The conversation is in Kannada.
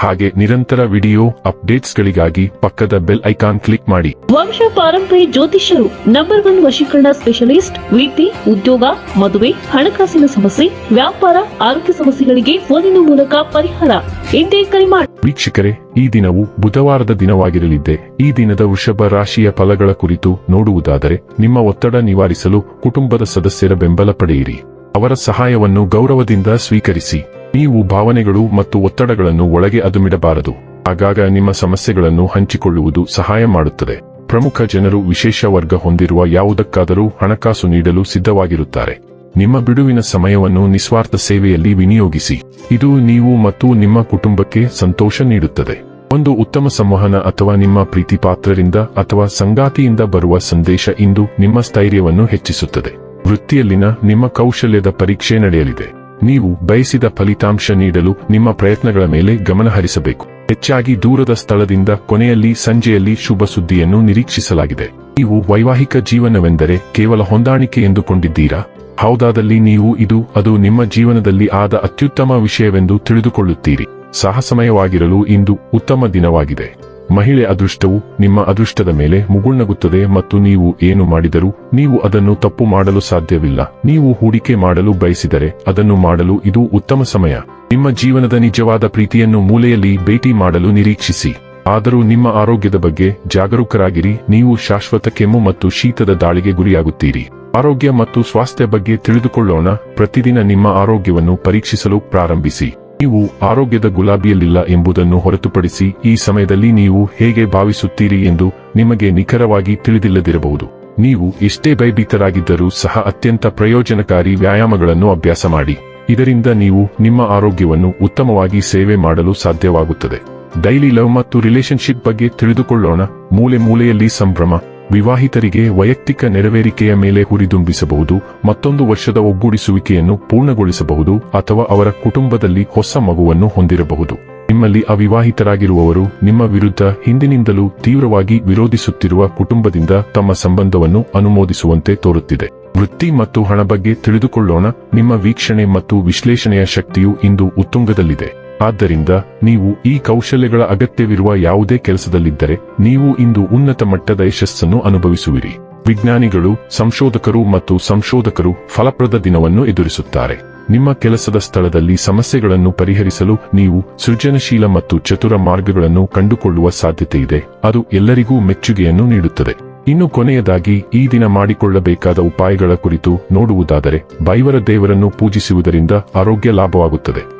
ಹಾಗೆ ನಿರಂತರ ವಿಡಿಯೋ ಅಪ್ಡೇಟ್ಸ್ಗಳಿಗಾಗಿ ಪಕ್ಕದ ಬೆಲ್ ಐಕಾನ್ ಕ್ಲಿಕ್ ಮಾಡಿ. ವಂಶ ಪಾರಂಪರಿ ಜ್ಯೋತಿಷ್ಯರು ನಂಬರ್ ಒನ್ ವಶೀಕರಣ ಸ್ಪೆಷಲಿಸ್ಟ್ ವೃತ್ತಿ ಉದ್ಯೋಗ ಮದುವೆ ಹಣಕಾಸಿನ ಸಮಸ್ಯೆ ವ್ಯಾಪಾರ ಆರೋಗ್ಯ ಸಮಸ್ಯೆಗಳಿಗೆ ಫೋನಿನ ಮೂಲಕ ಪರಿಹಾರ. ಎಂದೇ ಕರೆ ಮಾಡಿ ವೀಕ್ಷಕರೇ ಈ ದಿನವು ಬುಧವಾರದ ದಿನವಾಗಿರಲಿದ್ದೆ. ಈ ದಿನದ ವೃಷಭ ರಾಶಿಯ ಫಲಗಳ ಕುರಿತು ನೋಡುವುದಾದರೆ ನಿಮ್ಮ ಒತ್ತಡ ನಿವಾರಿಸಲು ಕುಟುಂಬದ ಸದಸ್ಯರ ಬೆಂಬಲ ಪಡೆಯಿರಿ. ಅವರ ಸಹಾಯವನ್ನು ಗೌರವದಿಂದ ಸ್ವೀಕರಿಸಿ. ನೀವು ಭಾವನೆಗಳು ಮತ್ತು ಒತ್ತಡಗಳನ್ನು ಒಳಗೆ ಅದುಮಿಡಬಾರದು. ಆಗಾಗ ನಿಮ್ಮ ಸಮಸ್ಯೆಗಳನ್ನು ಹಂಚಿಕೊಳ್ಳುವುದು ಸಹಾಯ ಮಾಡುತ್ತದೆ. ಪ್ರಮುಖ ಜನರು ವಿಶೇಷ ವರ್ಗ ಹೊಂದಿರುವ ಯಾವುದಕ್ಕಾದರೂ ಹಣಕಾಸು ನೀಡಲು ಸಿದ್ಧವಾಗಿರುತ್ತಾರೆ. ನಿಮ್ಮ ಬಿಡುವಿನ ಸಮಯವನ್ನು ನಿಸ್ವಾರ್ಥ ಸೇವೆಯಲ್ಲಿ ವಿನಿಯೋಗಿಸಿ. ಇದು ನೀವು ಮತ್ತು ನಿಮ್ಮ ಕುಟುಂಬಕ್ಕೆ ಸಂತೋಷ ನೀಡುತ್ತದೆ. ಒಂದು ಉತ್ತಮ ಸಂವಹನ ಅಥವಾ ನಿಮ್ಮ ಪ್ರೀತಿಪಾತ್ರರಿಂದ ಅಥವಾ ಸಂಗಾತಿಯಿಂದ ಬರುವ ಸಂದೇಶ ಇಂದು ನಿಮ್ಮ ಸ್ಥೈರ್ಯವನ್ನು ಹೆಚ್ಚಿಸುತ್ತದೆ. ವೃತ್ತಿಯಲ್ಲಿನ ನಿಮ್ಮ ಕೌಶಲ್ಯದ ಪರೀಕ್ಷೆ ನಡೆಯಲಿದೆ. ನೀವು ಬಯಸಿದ ಫಲಿತಾಂಶ ನೀಡಲು ನಿಮ್ಮ ಪ್ರಯತ್ನಗಳ ಮೇಲೆ ಗಮನ ಹರಿಸಬೇಕು. ಹೆಚ್ಚಾಗಿ ದೂರದ ಸ್ಥಳದಿಂದ ಕೊನೆಯಲ್ಲಿ ಸಂಜೆಯಲ್ಲಿ ಶುಭ ಸುದ್ದಿಯನ್ನು ನಿರೀಕ್ಷಿಸಲಾಗಿದೆ. ನೀವು ವೈವಾಹಿಕ ಜೀವನವೆಂದರೆ ಕೇವಲ ಹೊಂದಾಣಿಕೆ ಎಂದುಕೊಂಡಿದ್ದೀರಾ? ಹೌದಾದಲ್ಲಿ ನೀವು ಇದು, ಅದು ನಿಮ್ಮ ಜೀವನದಲ್ಲಿ ಆದ ಅತ್ಯುತ್ತಮ ವಿಷಯವೆಂದು ತಿಳಿದುಕೊಳ್ಳುತ್ತೀರಿ. ಸಾಹಸಮಯವಾಗಿರಲು ಇಂದು ಉತ್ತಮ ದಿನವಾಗಿದೆ. ಮಹಿಳೆ ಅದೃಷ್ಟವು ನಿಮ್ಮ ಅದೃಷ್ಟದ ಮೇಲೆ ಮುಗುಳ್ನಗುತ್ತದೆ ಮತ್ತು ನೀವು ಏನು ಮಾಡಿದರೂ ನೀವು ಅದನ್ನು ತಪ್ಪು ಮಾಡಲು ಸಾಧ್ಯವಿಲ್ಲ. ನೀವು ಹೂಡಿಕೆ ಮಾಡಲು ಬಯಸಿದರೆ ಅದನ್ನು ಮಾಡಲು ಇದು ಉತ್ತಮ ಸಮಯ. ನಿಮ್ಮ ಜೀವನದ ನಿಜವಾದ ಪ್ರೀತಿಯನ್ನು ಮೂಲೆಯಲ್ಲಿ ಭೇಟಿ ಮಾಡಲು ನಿರೀಕ್ಷಿಸಿ. ಆದರೂ ನಿಮ್ಮ ಆರೋಗ್ಯದ ಬಗ್ಗೆ ಜಾಗರೂಕರಾಗಿರಿ. ನೀವು ಶಾಶ್ವತ ಕೆಮ್ಮು ಮತ್ತು ಶೀತದ ದಾಳಿಗೆ ಗುರಿಯಾಗುತ್ತೀರಿ. ಆರೋಗ್ಯ ಮತ್ತು ಸ್ವಾಸ್ಥ್ಯ ಬಗ್ಗೆ ತಿಳಿದುಕೊಳ್ಳೋಣ. ಪ್ರತಿದಿನ ನಿಮ್ಮ ಆರೋಗ್ಯವನ್ನು ಪರೀಕ್ಷಿಸಲು ಪ್ರಾರಂಭಿಸಿ. ನೀವು ಆರೋಗ್ಯದ ಗುಲಾಬಿಯಲ್ಲಿಲ್ಲ ಎಂಬುದನ್ನು ಹೊರತುಪಡಿಸಿ ಈ ಸಮಯದಲ್ಲಿ ನೀವು ಹೇಗೆ ಭಾವಿಸುತ್ತೀರಿ ಎಂದು ನಿಮಗೆ ನಿಖರವಾಗಿ ತಿಳಿದಿಲ್ಲದಿರಬಹುದು. ನೀವು ಎಷ್ಟೇ ಭಯಭೀತರಾಗಿದ್ದರೂ ಸಹ ಅತ್ಯಂತ ಪ್ರಯೋಜನಕಾರಿ ವ್ಯಾಯಾಮಗಳನ್ನು ಅಭ್ಯಾಸ ಮಾಡಿ. ಇದರಿಂದ ನೀವು ನಿಮ್ಮ ಆರೋಗ್ಯವನ್ನು ಉತ್ತಮವಾಗಿ ಸೇವೆ ಮಾಡಲು ಸಾಧ್ಯವಾಗುತ್ತದೆ. ಡೈಲಿ ಲವ್ ಮತ್ತು ರಿಲೇಶನ್ಶಿಪ್ ಬಗ್ಗೆ ತಿಳಿದುಕೊಳ್ಳೋಣ. ಮೂಲೆ ಮೂಲೆಯಲ್ಲಿ ಸಂಭ್ರಮ ವಿವಾಹಿತರಿಗೆ ವೈಯಕ್ತಿಕ ನೆರವೇರಿಕೆಯ ಮೇಲೆ ಹುರಿದುಂಬಿಸಬಹುದು, ಮತ್ತೊಂದು ವರ್ಷದ ಒಗ್ಗೂಡಿಸುವಿಕೆಯನ್ನು ಪೂರ್ಣಗೊಳಿಸಬಹುದು ಅಥವಾ ಅವರ ಕುಟುಂಬದಲ್ಲಿ ಹೊಸ ಮಗುವನ್ನು ಹೊಂದಿರಬಹುದು. ನಿಮ್ಮಲ್ಲಿ ಅವಿವಾಹಿತರಾಗಿರುವವರು ನಿಮ್ಮ ವಿರುದ್ಧ ಹಿಂದಿನಿಂದಲೂ ತೀವ್ರವಾಗಿ ವಿರೋಧಿಸುತ್ತಿರುವ ಕುಟುಂಬದಿಂದ ತಮ್ಮ ಸಂಬಂಧವನ್ನು ಅನುಮೋದಿಸುವಂತೆ ತೋರುತ್ತಿದೆ. ವೃತ್ತಿ ಮತ್ತು ಹಣ ಬಗ್ಗೆ ತಿಳಿದುಕೊಳ್ಳೋಣ, ನಿಮ್ಮ ವೀಕ್ಷಣೆ ಮತ್ತು ವಿಶ್ಲೇಷಣೆಯ ಶಕ್ತಿಯು ಇಂದು ಉತ್ತುಂಗದಲ್ಲಿದೆ. ಆದ್ದರಿಂದ ನೀವು ಈ ಕೌಶಲ್ಯಗಳ ಅಗತ್ಯವಿರುವ ಯಾವುದೇ ಕೆಲಸದಲ್ಲಿದ್ದರೆ ನೀವು ಇಂದು ಉನ್ನತ ಮಟ್ಟದ ಯಶಸ್ಸನ್ನು ಅನುಭವಿಸುವಿರಿ. ವಿಜ್ಞಾನಿಗಳು, ಸಂಶೋಧಕರು ಮತ್ತು ಸಂಶೋಧಕರು ಫಲಪ್ರದ ದಿನವನ್ನು ಎದುರಿಸುತ್ತಾರೆ. ನಿಮ್ಮ ಕೆಲಸದ ಸ್ಥಳದಲ್ಲಿ ಸಮಸ್ಯೆಗಳನ್ನು ಪರಿಹರಿಸಲು ನೀವು ಸೃಜನಶೀಲ ಮತ್ತು ಚತುರ ಮಾರ್ಗಗಳನ್ನು ಕಂಡುಕೊಳ್ಳುವ ಸಾಧ್ಯತೆಯಿದೆ. ಅದು ಎಲ್ಲರಿಗೂ ಮೆಚ್ಚುಗೆಯನ್ನು ನೀಡುತ್ತದೆ. ಇನ್ನು ಕೊನೆಯದಾಗಿ, ಈ ದಿನ ಮಾಡಿಕೊಳ್ಳಬೇಕಾದ ಉಪಾಯಗಳ ಕುರಿತು ನೋಡುವುದಾದರೆ, ಬೈವರ ದೇವರನ್ನು ಪೂಜಿಸುವುದರಿಂದ ಆರೋಗ್ಯ ಲಾಭವಾಗುತ್ತದೆ.